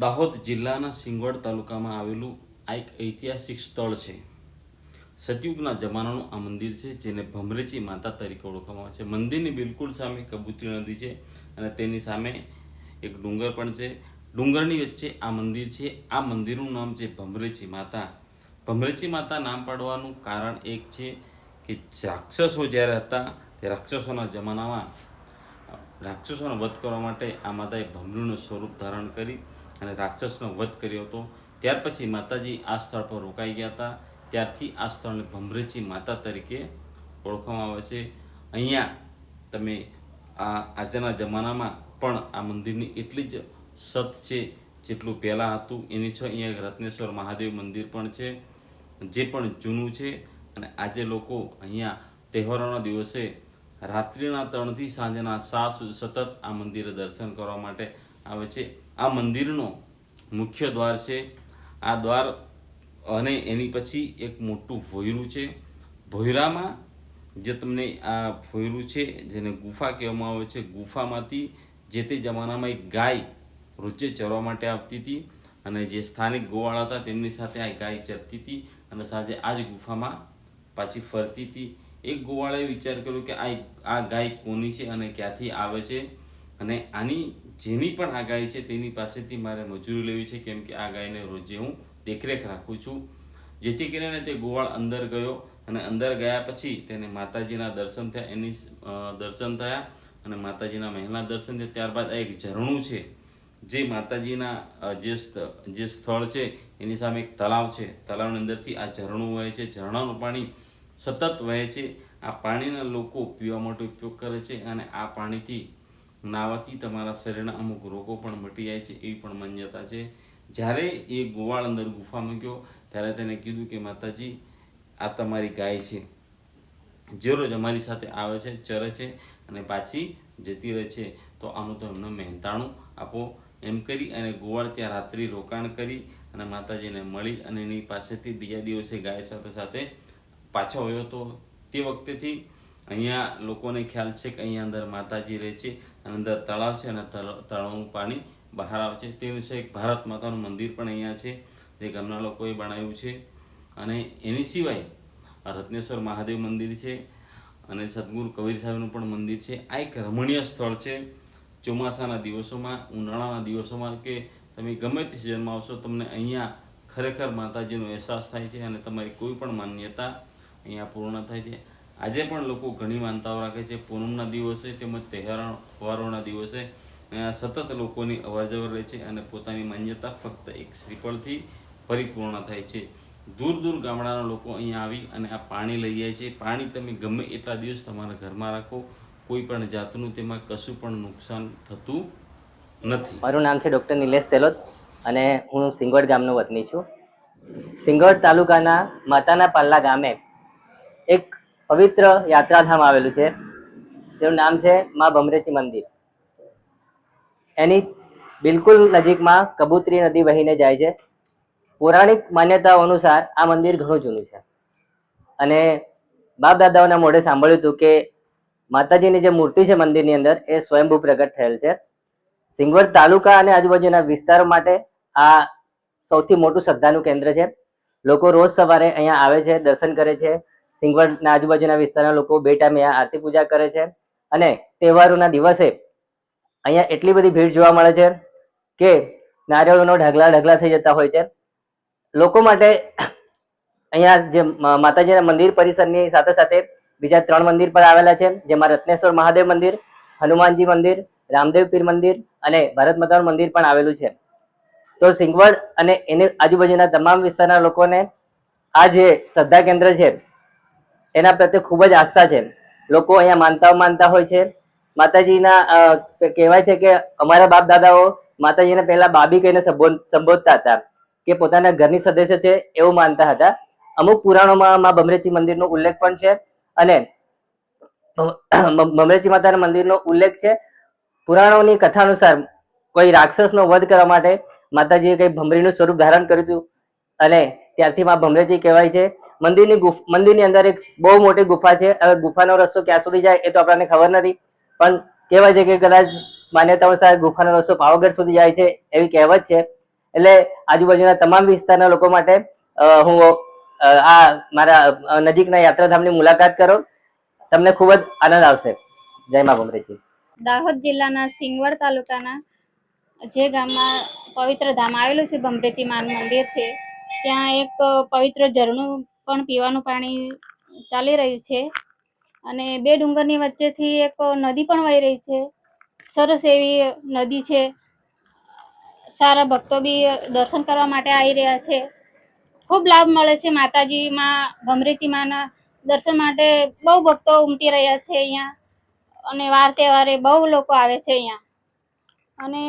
દાહોદ જિલ્લાના સિંગવડ તાલુકામાં આવેલું આ એક ઐતિહાસિક સ્થળ છે. સતયુગના જમાનાનું આ મંદિર છે, જેને ભમરેચી માતા તરીકે ઓળખવામાં આવે છે. મંદિરની બિલકુલ સામે કબૂતરી નદી છે અને તેની સામે એક ડુંગર પણ છે. ડુંગરની વચ્ચે આ મંદિર છે. આ મંદિરનું નામ છે ભમરેચી માતા. ભમરેચી માતા નામ પાડવાનું કારણ એક છે કે રાક્ષસો જ્યારે હતા, તે રાક્ષસોના જમાનામાં, રાક્ષસોનો વધ કરવા માટે આ માતાએ ભમરીનું સ્વરૂપ ધારણ કરી અને રાક્ષસનો વધ કર્યો હતો. ત્યાર પછી માતાજી આ સ્થળ પર રોકાઈ ગયા હતા. ત્યારથી આ સ્થળને ભમરેચી માતા તરીકે ઓળખવામાં આવે છે. અહીંયા તમે આ આજના જમાનામાં પણ આ મંદિરની એટલી જ સત છે જેટલું પહેલાં હતું. એની છ અહીંયા રત્નેશ્વર મહાદેવ મંદિર પણ છે, જે પણ જૂનું છે. અને આજે લોકો અહીંયા તહેવારોના દિવસે રાત્રિના ત્રણથી સાંજના સાત સતત આ મંદિરે દર્શન કરવા માટે આવે છે. આ મંદિરનો મુખ્ય દ્વાર છે. આ દ્વાર અને એની પછી એક મોટું ભોયરું છે. ભોયરામાં જે તમને આ ભોયરું છે, જેને ગુફા કહેવામાં આવે છે, ગુફામાંથી જે તે જમાનામાં એક ગાય રોજે ચરવા માટે આવતી હતી અને જે સ્થાનિક ગોવાળા હતા તેમની સાથે આ ગાય ચરતી હતી અને સાંજે આ જ ગુફામાં પાછી ફરતી હતી. એક ગોવાળાએ વિચાર કર્યો કે આ આ ગાય કોની છે અને ક્યાંથી આવે છે? અને આની જેની પણ આ ગાય છે તેની પાસેથી મારે મજૂરી લેવી છે કેમ કે આ ગાયને રોજે હું દેખરેખ રાખું છું. જેથી કરીને તે ગોવાળ અંદર ગયો અને અંદર ગયા પછી તેને માતાજીના દર્શન થયા. એની દર્શન થયા અને માતાજીના મહેલના દર્શન થયા. ત્યારબાદ આ એક ઝરણું છે જે માતાજીના જે જે સ્થળ છે એની સામે એક તળાવ છે. તળાવની અંદરથી આ ઝરણું વહે છે. ઝરણાનું પાણી સતત વહે છે. આ પાણીના લોકો પીવા માટે ઉપયોગ કરે છે અને આ પાણીથી નાવાથી તમારા શરીરના અમુક રોગો પણ મટી જાય છે, એવી પણ માન્યતા છે. જ્યારે એ ગોવાળ અંદર ગુફામાં ગયો ત્યારે તેને કીધું કે, માતાજી, આ તમારી ગાય છે. જે રોજ અમારી સાથે આવે છે, ચરે છે અને પાછી જતી રહે છે, તો આનું તો એમને મહેનતાણું આપો. એમ કરી અને ગોવાળ ત્યાં રાત્રિ રોકાણ કરી અને માતાજીને મળી અને એની પાસેથી બીજા દિવસે ગાય સાથે સાથે પાછો આવ્યો હતો તે વખતેથી અહીંયા લોકોને ખ્યાલ છે કે અહીંયા અંદર માતાજી રહે છે, અને અંદર તળાવ છે, અને તળ- તળાવનું પાણી બહાર આવે છે. તે વિશે એક ભારત માતાનું મંદિર પણ અહીંયા છે, જે ગામના લોકોએ બનાવ્યું છે. અને એની સિવાય રત્નેશ્વર મહાદેવ મંદિર છે, અને સદગુરુ કબીર સાહેબનું પણ મંદિર છે. આ એક રમણીય સ્થળ છે. ચોમાસાના દિવસોમાં, ઉનાળાના દિવસોમાં કે તમે ગમે તે સિઝનમાં આવશો, તમને અહીંયા ખરેખર માતાજીનો અહેસાસ થાય છે અને તમારી કોઈ પણ માન્યતા અહીંયા પૂર્ણ થાય છે. આજે પણ લોકો ઘણી માનતાઓ રાખે છે. પૂનમના દિવસે તેમજ તહેવારોના દિવસે સતત લોકોની અવરજવર રહે છે અને પોતાની માન્યતા ફક્ત એક શ્રીફળથી પરિપૂર્ણ થાય છે. દૂર દૂર ગામડાના લોકો અહીંયા આવી અને આ પાણી લઈ જાય છે. પાણી તમે ગમે એટલા દિવસ તમારા ઘરમાં રાખો, કોઈ પણ જાતનું તેમાં કશું પણ નુકસાન થતું નથી. મારું નામ છે ડૉક્ટર નિલેશ સેલોદ અને હું સિંગવડ ગામનો વતની છું. સિંગવડ તાલુકાના માતાના પાલ્લા ગામે એક પવિત્ર યાત્રાધામ આવેલું છે. તેનું નામ છે મા ભમરેચી મંદિર. એની બિલકુલ નજીકમાં કબૂતરી નદી વહીને જાય છે. પૌરાણિક માન્યતાઓ અનુસાર આ મંદિર ઘણું જૂનું છે. અને બાપ દાદાઓના મોઢે સાંભળ્યું હતું કે માતાજીની જે મૂર્તિ છે મંદિરની અંદર એ સ્વયંભૂ પ્રગટ થયેલ છે. સિંગવડ તાલુકા અને આજુબાજુના વિસ્તારો માટે આ સૌથી મોટું શ્રદ્ધાનું કેન્દ્ર છે. લોકો રોજ સવારે અહીંયા આવે છે, દર્શન કરે છે. સિંગવડના આજુબાજુના વિસ્તારના લોકો બે ટાઈમ અહીંયા આરતી પૂજા કરે છે. અને તહેવારોના દિવસે અહીંયા એટલી બધી ભીડ જોવા મળે છે કે નારિયેળોનો ઢગલા ઢગલા થઈ જતા હોય છે. લોકો માટે અહીંયા જે માતાજીના મંદિર પરિસરની સાથે સાથે બીજા ત્રણ મંદિર પણ આવેલા છે, જેમાં રત્નેશ્વર મહાદેવ મંદિર, હનુમાનજી મંદિર, રામદેવ પીર મંદિર અને ભારત માતાનું મંદિર પણ આવેલું છે. તો સિંગવડ અને એની આજુબાજુના તમામ વિસ્તારના લોકોને આ જે શ્રદ્ધા કેન્દ્ર છે એના પ્રત્યે ખૂબ જ આસ્થા છે. લોકો અહીંયા માનતાઓ માનતા હોય છે. માતાજીના કહેવાય છે કે અમારા બાપ દાદાઓ માતાજીને પહેલા બાબી કહીને સંબોધ- સંબોધતા હતા કે પોતાના ઘરની સદસ્ય છે એવું માનતા હતા. અમુક પુરાણોમાં માં બમરેચી મંદિરનો ઉલ્લેખ પણ છે અને બમરેચી માતાના મંદિરનો ઉલ્લેખ છે. પુરાણોની કથા અનુસાર કોઈ રાક્ષસનો વધ કરવા માટે માતાજીએ કઈ ભમરીનું સ્વરૂપ ધારણ કર્યું હતું અને ત્યારથી મા ભમરેજી કહેવાય છે મંદિરની ગુફ, મંદિરની અંદર એક બહુ મોટી ગુફા છે. હવે ગુફાનો રસ્તો ક્યાં સુધી જાય એ તો આપણને ખબર નથી. પણ કહેવાય છે કે કદાચ માન્યતા અનુસાર ગુફાનો રસ્તો પાવાગઢ સુધી જાય છે એવી કહેવત છે. એટલે આજુબાજુના તમામ વિસ્તારના લોકો માટે હું આ મારા નજીકના યાત્રાધામની મુલાકાત કરો. તમને ખૂબ જ આનંદ આવશે. જય મા ભમરેજી દાહોદ જિલ્લાના સિંગવડ તાલુકાના જે ગામમાં પવિત્ર ધામ આવેલું છે, ભમરેજી માનું મંદિર છે, ત્યાં એક પવિત્ર ઝરણું પણ પીવાનું પાણી ચાલી રહ્યું છે. અને બે ડુંગરની વચ્ચેથી એક નદી પણ વહી રહી છે. સરસ એવી નદી છે. સારા ભક્તો બી દર્શન કરવા માટે આવી રહ્યા છે. ખૂબ લાભ મળે છે માતાજીમાં ભમરેચી માના દર્શન માટે. બહુ ભક્તો ઉમટી રહ્યા છે અહીંયા. અને વાર તહેવારે બહુ લોકો આવે છે અહીંયા. અને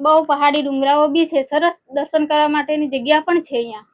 બહુ પહાડી ડુંગરાઓ બી છે. સરસ દર્શન કરવા માટેની જગ્યા પણ છે અહીંયા.